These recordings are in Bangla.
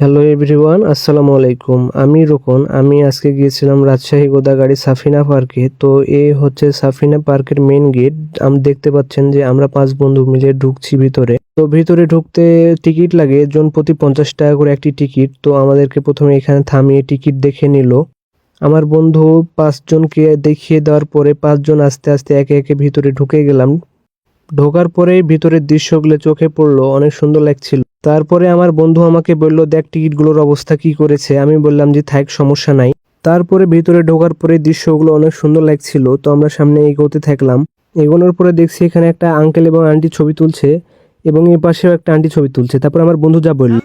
হ্যালো এভরিওয়ান আসসালামু আলাইকুম আমি রোকন, আমি আজকে গিয়েছিলাম রাজশাহী গোদাগাড়ি সাফিনা পার্কে। তো এ হচ্ছে সাফিনা পার্কের মেন গেট আমি, দেখতে পাচ্ছেন যে আমরা পাঁচ বন্ধু মিলে ঢুকছি ভিতরে। তো ভিতরে ঢুকতে টিকিট লাগে জন প্রতি পঞ্চাশ টাকা করে একটি টিকিট। তো আমাদেরকে প্রথমে এখানে থামিয়ে টিকিট দেখে নিল। আমার বন্ধু পাঁচজনকে দেখিয়ে দেওয়ার পরে পাঁচজন আস্তে আস্তে একে একে ভিতরে ঢুকে গেলাম। ঢোকার পরেই ভিতরের দৃশ্যগুলো চোখে পড়ল, অনেক সুন্দর লাগছিল। তারপরে আমার বন্ধু আমাকে বলল, দেখ, টিকিটগুলোর অবস্থা কি করেছে? আমি বললাম যে, থাক, সমস্যা নাই। তারপরে ভিতরে ঢোকার পরে দৃশ্যগুলো অনেক সুন্দর লাগছিল, তো আমরা সামনে এগোতে থাকলাম। এগোনোর পরে দেখছি এখানে একটা আঙ্কেল এবং আন্টি ছবি তুলছে এবং এই পাশেও একটা আন্টি ছবি তুলছে। তারপর আমার বন্ধু যা বলল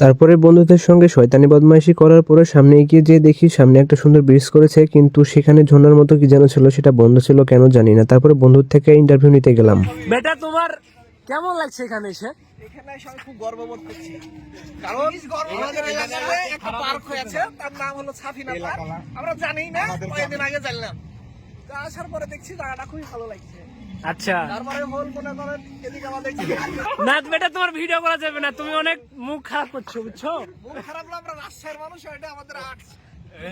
তারপরে বন্ধুদের সঙ্গে শয়তানি বদমাইশি করার পরে সামনে এগিয়ে যেয়ে দেখি সামনে একটা সুন্দর ব্রিজ করেছে কিন্তু সেখানে ঝর্ণার মতো কি যেন ছিল সেটা বন্ধ ছিল কেন জানি না। তারপরে বন্ধুর থেকে ইন্টারভিউ নিতে গেলাম। বেটা তোমার কেমন লাগছে এখানে এসে? এখানে এসে আমি খুব গর্ববোধ করছি। কারণ আমাদের এলাকায় একটা পার্ক হয়েছে তার নাম হলো সাফিনা পার্ক আমরা জানি না কয়েকদিন আগে জানলাম। আসার পরে দেখছি জায়গাটা খুবই ভালো লাগছে। আচ্ছা। মনে না বেটা তোমার ভিডিও করা যাবে না তুমি অনেক মুখ খারাপ করছ বুঝছ?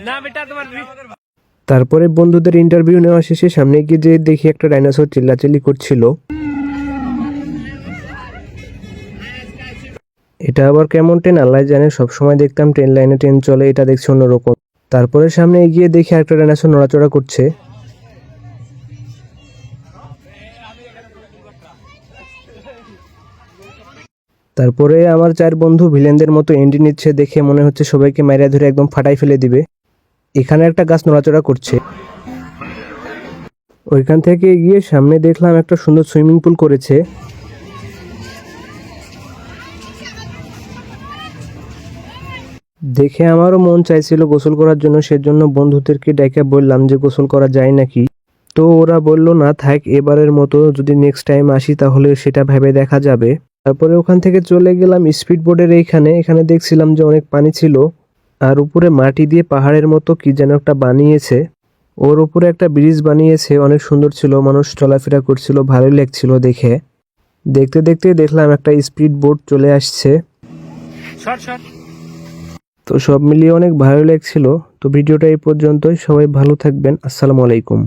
না বেটা তোমার তারপরে বন্ধুদের ইন্টারভিউ নেওয়া শেষে সামনে গিয়ে যে দেখি একটা ডাইনোসর চিল্লাচিল্লি করছিল। এটা আবার কেমন ট্রেন আল্লাহ জানে সবসময় দেখতাম ট্রেন লাইনে ট্রেন চলে এটা দেখছি অন্যরকম। তারপরে সামনে এগিয়ে দেখি একটা ডাইনোসর নড়াচড়া করছে। তারপরে আমার চার বন্ধু ভিলেনদের মতো এন্ট্রি নিচ্ছে দেখে মনে হচ্ছে সবাইকে মাইরা ধরে একদম ফাটাই ফেলে দিবে। এখানে একটা গাছ নড়াচড়া করছে। ওইখান থেকে গিয়ে সামনে দেখলাম একটা সুন্দর সুইমিং পুল করেছে। দেখে আমারও মন চাইছিল গোসল করার জন্য, সেজন্য বন্ধুদেরকে ডেকে বললাম যে গোসল করা যায় নাকি। তো ওরা বলল, না থাক, এবারের মতো যদি নেক্সট টাইম আসি তাহলে সেটা ভেবে দেখা যাবে। তারপরে ওখান থেকে চলে গেলাম স্পিড বোর্ডের এইখানে। এখানে দেখছিলাম যে অনেক পানি ছিল। আর উপরে মাটি দিয়ে পাহাড়ের মতো কি যেন একটা বানিয়েছে। ওর উপরে একটা ব্রিজ বানিয়েছে। অনেক সুন্দর ছিল। মানুষ চলাফেরা করছিল। ভালোই লাগছিল দেখে। দেখতে দেখতে দেখলাম একটা স্পিড বোট চলে আসছে। তো সব মিলিয়ে অনেক ভালো লাগছিল। তো ভিডিওটা এই পর্যন্তই। সবাই ভালো থাকবেন। আসসালামু আলাইকুম।